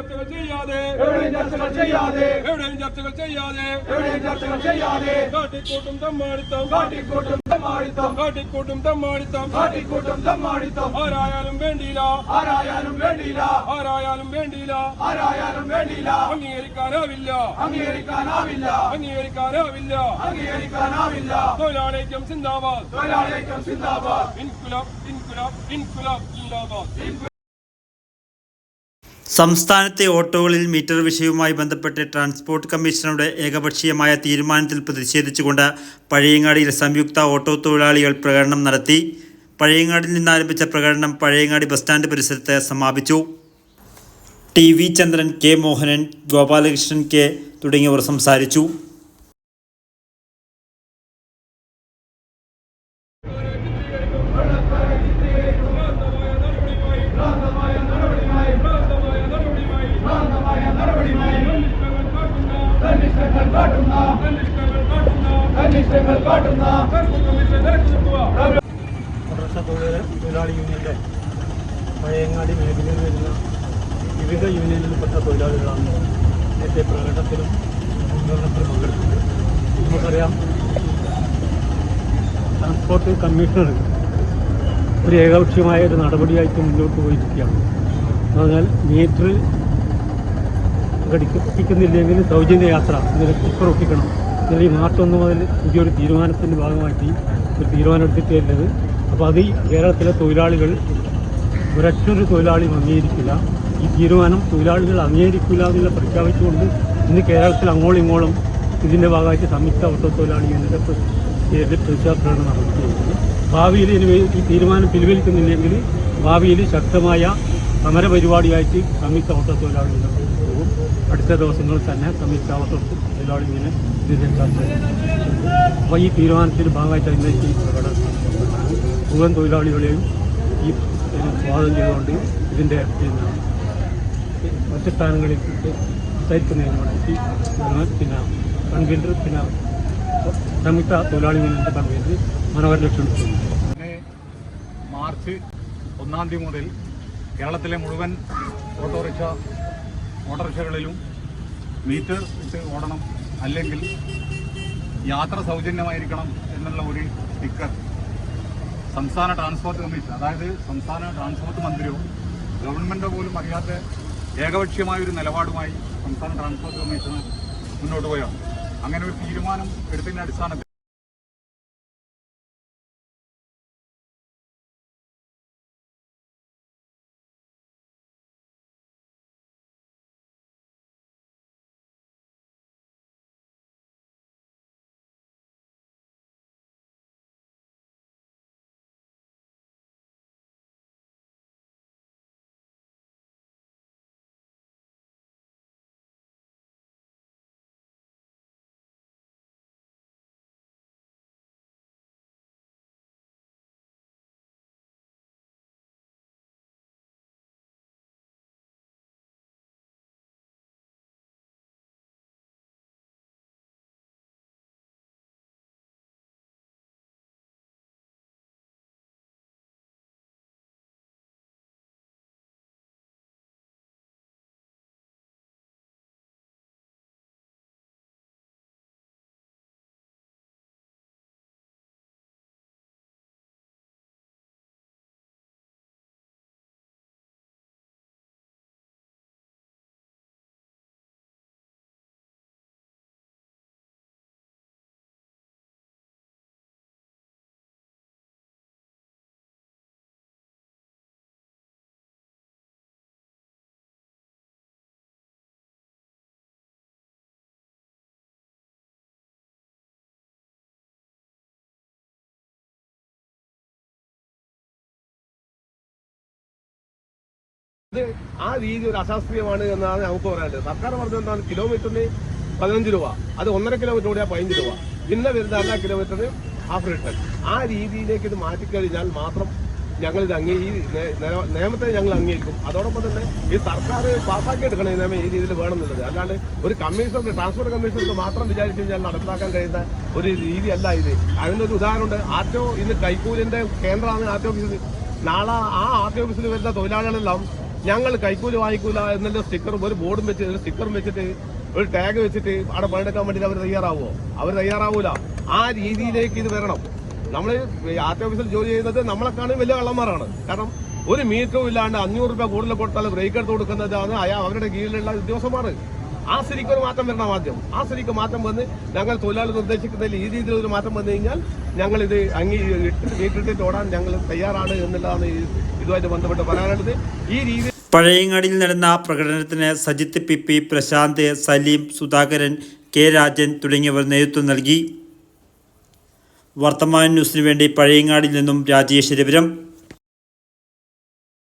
ചർച്ചകൾ ചെയ്യാതെ. എവിടെയും ചർച്ചകൾ ചെയ്യാതെ. എവിടെയും ചർച്ചകൾ ചെയ്യാതെ. എവിടെയും ചർച്ചകൾ ചെയ്യാതെ. കാട്ടിക്കൂട്ടും തമ്മാടിത്തം. കാട്ടിക്കൂട്ടും തമ്മാടിത്തം. കാട്ടിക്കൂട്ടും തമ്മാടിത്തം. കാട്ടിക്കൂട്ടും തമ്മാടിത്തം. ആരായാലും വേണ്ടിയില്ല. ആരായാലും വേണ്ടിയില്ല. ആരായാലും വേണ്ടിയില്ല. ആരായാലും വേണ്ടിയില്ല. അംഗീകരിക്കാനാവില്ല. അംഗീകരിക്കാനാവില്ല. അംഗീകരിക്കാനാവില്ല. അംഗീകരിക്കാനാവില്ല. തൊഴിലാളിക്കം സിന്ദാബാദ്. തൊഴിലാളിക്കും സിന്ദാബാദ്. ഇൻകുലബ് ഇൻകുലബ് ഇൻകുലബ് സിന്ദാബാദ് സംസ്ഥാനത്തെ ഓട്ടോകളിൽ മീറ്റർ വിഷയവുമായി ബന്ധപ്പെട്ട് ട്രാൻസ്പോർട്ട് കമ്മീഷണറുടെ ഏകപക്ഷീയമായ തീരുമാനത്തിൽ പ്രതിഷേധിച്ചുകൊണ്ട് പഴയങ്ങാടിയിൽ സംയുക്ത ഓട്ടോ തൊഴിലാളികൾ പ്രകടനം നടത്തി പഴയങ്ങാടിൽ നിന്നാരംഭിച്ച പ്രകടനം പഴയങ്ങാടി ബസ് സ്റ്റാൻഡ് പരിസരത്ത് സമാപിച്ചു. T V Chandran K Mohanan Gopalakrishnan K തുടങ്ങിയവർ സംസാരിച്ചു. തൊഴിലാളി യൂണിയന്റെ പഴയങ്ങാടി മേഖലയിൽ വരുന്ന വിവിധ യൂണിയനിൽപ്പെട്ട തൊഴിലാളികളാണ് നേരത്തെ പ്രകടനത്തിലും ആന്തോളനത്തിലും പങ്കെടുത്തത്. നമുക്കറിയാം ട്രാൻസ്പോർട്ട് കമ്മീഷണർ ഒരു ഏകപക്ഷീയമായ ഒരു നടപടിയായിട്ട് മുന്നോട്ട് പോയിരിക്കുകയാണ്. പറഞ്ഞാൽ മീറ്റർ ഘടിപ്പിക്കുന്നില്ലെങ്കിൽ സൗജന്യ യാത്ര നിരക്ക് ഉറപ്പിക്കണം. എന്നാൽ ഈ മാർച്ച് ഒന്ന് മുതൽ പുതിയൊരു തീരുമാനത്തിന്റെ ഭാഗമായിട്ട് ഒരു തീരുമാനം എടുത്തിട്ടുള്ളത്. അപ്പോൾ അത് കേരളത്തിലെ തൊഴിലാളികൾ ഒരൊറ്റൊരു തൊഴിലാളിയും അംഗീകരിക്കില്ല. ഈ തീരുമാനം തൊഴിലാളികൾ അംഗീകരിക്കില്ല എന്നുള്ള പ്രഖ്യാപിച്ചുകൊണ്ട് ഇന്ന് കേരളത്തിൽ അങ്ങോളം ഇങ്ങോളം ഇതിന്റെ ഭാഗമായിട്ട് സംയുക്ത ഓട്ടോ തൊഴിലാളി യൂണിയന്റെ പേരിൽ പ്രതിഷേധ പ്രകടനം നടത്തുകയാണ് ഭാവിയിൽ ഇനി ഈ തീരുമാനം പിൻവലിക്കുന്നില്ലെങ്കിൽ ഭാവിയിൽ ശക്തമായ സമരപരിപാടിയായിട്ട് സംയുക്ത ഓട്ടോ തൊഴിലാളി പോകും അടുത്ത ദിവസങ്ങളിൽ തന്നെ സംയുക്ത ഓട്ടോ തൊഴിലാളി യൂണിയൻ ഇതിന്റെ ചർച്ച ചെയ്യും. അപ്പോൾ ഈ തീരുമാനത്തിന്റെ ഭാഗമായിട്ട് ഇന്നത്തെ ഈ പ്രകടനം മുഴുവൻ തൊഴിലാളികളെയും ഈ സ്വാഗതം ചെയ്തുകൊണ്ട് ഇതിന്റെ പിന്നെ മറ്റ് സ്ഥാനങ്ങളിൽ വിസ്തരിക്കുന്നതിനോട് പിന്നെ കൺവീനർ പിന്നെ സംയുക്ത തൊഴിലാളി യൂണിയന്റെ കൺവീനർ മനോഹർ ലക്ഷ്മി മാർച്ച് ഒന്നാം തീയതി മുതൽ കേരളത്തിലെ മുഴുവൻ ഓട്ടോറിക്ഷ ഓട്ടോറിക്ഷകളിലും മീറ്റർ ഇട്ട് ഓടണം. അല്ലെങ്കിൽ യാത്ര സൗജന്യമായിരിക്കണം എന്നുള്ള ഒരു സ്റ്റിക്കർ സംസ്ഥാന ട്രാൻസ്പോർട്ട് കമ്മീഷൻ അതായത് സംസ്ഥാന ട്രാൻസ്പോർട്ട് മന്ത്രിയോ ഗവൺമെന്റോ പോലും അറിയാത്ത ഏകപക്ഷീയമായ ഒരു നിലപാടുമായി സംസ്ഥാന ട്രാൻസ്പോർട്ട് കമ്മീഷൻ മുന്നോട്ട് പോയാണ്. അങ്ങനെ ഒരു തീരുമാനം എടുത്തതിന്റെ അടിസ്ഥാനത്തിൽ ഇത് ആ രീതി ഒരു അശാസ്ത്രീയമാണ് എന്നാണ് നമുക്ക് പറയാനുള്ളത്. സർക്കാർ പറഞ്ഞത് എന്താണ്? കിലോമീറ്ററിന് പതിനഞ്ച് രൂപ. അത് ഒന്നര കിലോമീറ്റർ കൂടിയാൽ പതിനഞ്ച് രൂപ. പിന്നെ വരുന്ന എല്ലാ കിലോമീറ്ററിന് ഹാഫ് റിട്ടേൺ ആ രീതിയിലേക്ക് ഇത് മാറ്റിക്കഴിഞ്ഞാൽ മാത്രം ഞങ്ങൾ ഇത് അംഗീ ഈ നിയമത്തെ ഞങ്ങൾ അംഗീകരിക്കും. അതോടൊപ്പം തന്നെ ഈ സർക്കാർ പാസ്സാക്കി എടുക്കണം ഈ നിയമം ഈ രീതിയിൽ വേണമെന്നുള്ളത്. അല്ലാണ്ട് ഒരു കമ്മീഷണർക്ക് ട്രാൻസ്പോർട്ട് കമ്മീഷണർക്ക് മാത്രം വിചാരിച്ചു കഴിഞ്ഞാൽ നടപ്പിലാക്കാൻ കഴിയുന്ന ഒരു രീതിയല്ല ഇത്. അതിനൊരു ഉദാഹരണമുണ്ട്. ഒ ഇന്ന് കൈക്കൂലിന്റെ കേന്ദ്രമാണ് ആർ ടി നാളെ ആ ആർ ടി ഓഫീസിൽ വരുന്ന തൊഴിലാളികളെല്ലാം ഞങ്ങൾ കൈക്കൂലി വാങ്ങിക്കൂല എന്നുള്ള സ്റ്റിക്കറും ഒരു ബോർഡും വെച്ച് ഒരു സ്റ്റിക്കറും വെച്ചിട്ട് ഒരു ടാഗ് വെച്ചിട്ട് അവിടെ പണിയെടുക്കാൻ വേണ്ടി അവർ തയ്യാറാവുമോ അവർ തയ്യാറാവൂല. ആ രീതിയിലേക്ക് ഇത് വരണം. നമ്മൾ ആർ ടി ഓഫീസിൽ ജോലി ചെയ്യുന്നത് നമ്മളെക്കാളും വലിയ കള്ളന്മാരാണ്. കാരണം ഒരു മീറ്ററും ഇല്ലാണ്ട് അഞ്ഞൂറ് രൂപ കൂടുതൽ കൊടുത്താൽ ബ്രേക്ക് എടുത്ത് കൊടുക്കുന്നതാണ് അയാൾ അവരുടെ കീഴിലുള്ള ഉദ്യോഗസ്ഥന്മാർ ആ സ്ഥിതിക്ക് ഒരു മാറ്റം വരണം ആദ്യം. ആ സ്ഥിതിക്ക് മാറ്റം വന്ന് ഞങ്ങൾ തൊഴിലാളി നിർദ്ദേശിക്കുന്ന ഈ രീതിയിൽ ഒരു മാറ്റം വന്നു കഴിഞ്ഞാൽ ഞങ്ങൾ ഇത് ഇട്ട് മീറ്ററിട്ട് ഓടാൻ ഞങ്ങൾ തയ്യാറാണ് എന്നുള്ളതാണ് ഇതുമായിട്ട് ബന്ധപ്പെട്ട് പറയാനുള്ളത്. ഈ രീതി പഴയങ്ങാടിയിൽ നടന്ന പ്രകടനത്തിന് Sajith P P Prashanth Saleem Sudhakaran K Rajan തുടങ്ങിയവർ നേതൃത്വം നൽകി. വർത്തമാന ന്യൂസിനു വേണ്ടി പഴയങ്ങാടിയിൽ നിന്നും രാജേഷ് രവിരം.